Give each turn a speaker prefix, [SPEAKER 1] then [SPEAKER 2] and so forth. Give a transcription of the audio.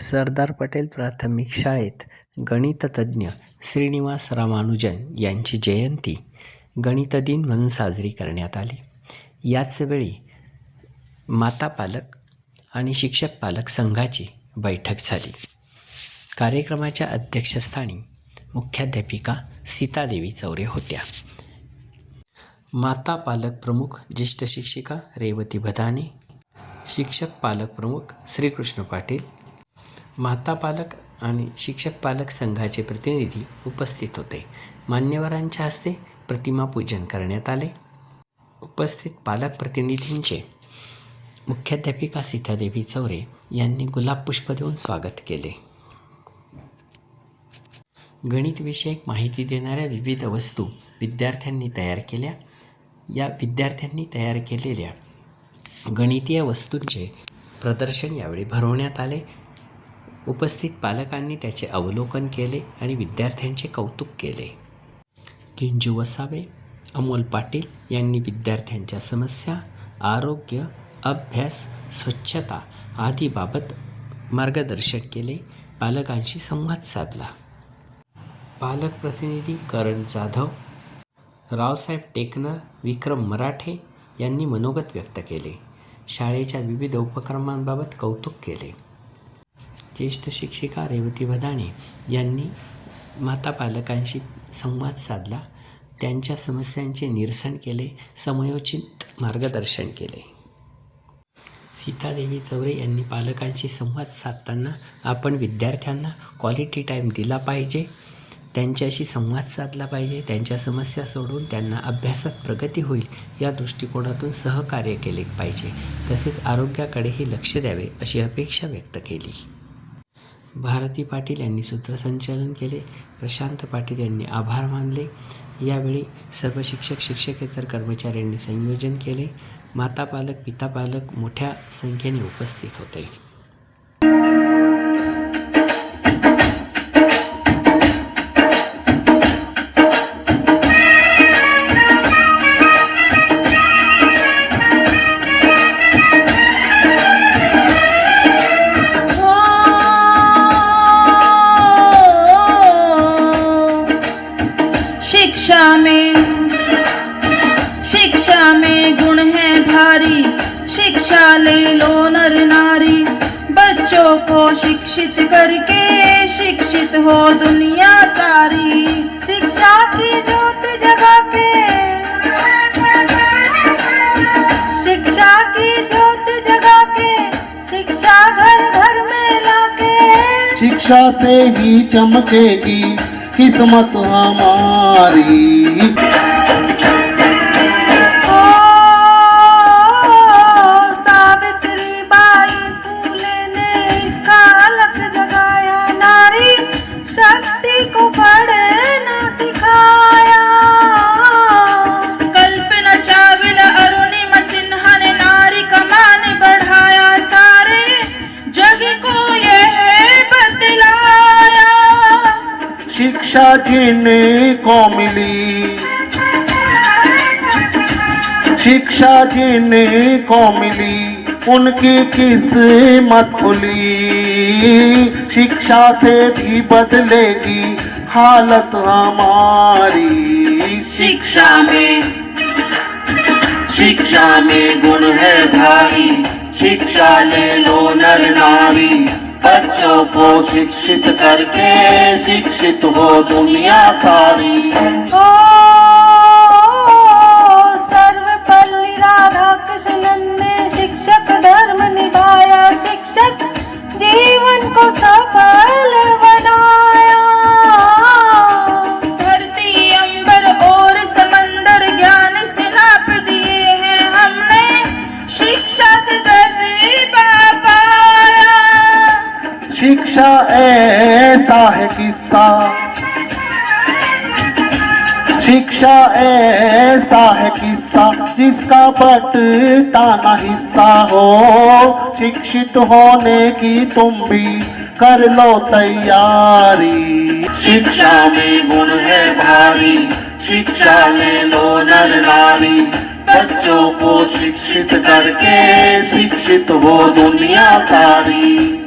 [SPEAKER 1] सरदार पटेल प्राथमिक शाळेत गणिततज्ज्ञ श्रीनिवास रामानुजन यांची जयंती गणित दिन म्हणून साजरी करण्यात आली. याचवेळी माता पालक आणि शिक्षक पालक संघाची बैठक झाली. कार्यक्रमाच्या अध्यक्षस्थानी मुख्याध्यापिका सीतादेवी चौरे होत्या. माता पालक प्रमुख ज्येष्ठ शिक्षिका रेवती भदाने शिक्षक पालक प्रमुख श्रीकृष्ण पाटील माता पालक आणि शिक्षक पालक संघाचे प्रतिनिधी उपस्थित होते. मान्यवरांच्या हस्ते प्रतिमा पूजन करण्यात आले. उपस्थित पालक प्रतिनिधींचे मुख्याध्यापिका सीतादेवी चौरे यांनी गुलाब पुष्प देऊन स्वागत केले. गणितविषयक माहिती देणाऱ्या विविध वस्तू विद्यार्थ्यांनी तयार केल्या. या विद्यार्थ्यांनी तयार केलेल्या गणितीय वस्तूंचे प्रदर्शन यावेळी भरवण्यात आले. उपस्थित पालकांनी त्याचे अवलोकन केले आणि विद्यार्थ्यांचे कौतुक केले. किंजू वसावे अमोल पाटील यांनी विद्यार्थ्यांच्या समस्या आरोग्य अभ्यास स्वच्छता आदीबाबत मार्गदर्शन केले. पालकांशी संवाद साधला. पालक प्रतिनिधी करण जाधव रावसाहेब टेकनर विक्रम मराठे यांनी मनोगत व्यक्त केले. शाळेच्या विविध उपक्रमांबाबत कौतुक केले. ज्येष्ठ शिक्षिका रेवती भदाणे यांनी माता पालकांशी संवाद साधला. त्यांच्या समस्यांचे निरसन केले. समयोचित मार्गदर्शन केले. सीतादेवी चौरे यांनी पालकांशी संवाद साधताना आपण विद्यार्थ्यांना क्वालिटी टाईम दिला पाहिजे. त्यांच्याशी संवाद साधला पाहिजे. त्यांच्या समस्या सोडून त्यांना अभ्यासात प्रगती होईल या दृष्टिकोनातून सहकार्य केले पाहिजे. तसेच आरोग्याकडेही लक्ष द्यावे अशी अपेक्षा व्यक्त केली. भारती पाटील यांनी सूत्रसंचालन केले. प्रशांत पाटील यांनी आभार मानले. यावेळी सर्व शिक्षक शिक्षकेतर कर्मचाऱ्यांनी संयोजन केले. माता पालक पिता पालक मोठ्या संख्येने उपस्थित होते.
[SPEAKER 2] शिक्षित करके शिक्षित हो दुनिया सारी। शिक्षा की ज्योत जगा के शिक्षा की ज्योत जगा के शिक्षा घर घर में लाके।
[SPEAKER 3] शिक्षा से ही चमकेगी किस्मत हमारी। शिक्षा जिन्हें को मिली। शिक्षा जिन्हें को मिली, उनकी किस्मत खुली। शिक्षा से भी बदलेगी हालत हमारी।
[SPEAKER 2] शिक्षा में
[SPEAKER 3] शिक्षा में गुण है भारी। शिक्षा ले लो नर नारी। बच्चों को शिक्षित करके शिक्षित हो दुनिया सारी। शिक्षा ऐसा है किस्सा। शिक्षा ऐसा है किस्सा, जिसका बटता न हिस्सा हो। शिक्षित होने की तुम भी कर लो तैयारी। शिक्षा में गुण है भारी, शिक्षा ले लो नर नारी। बच्चों को शिक्षित करके शिक्षित हो दुनिया सारी।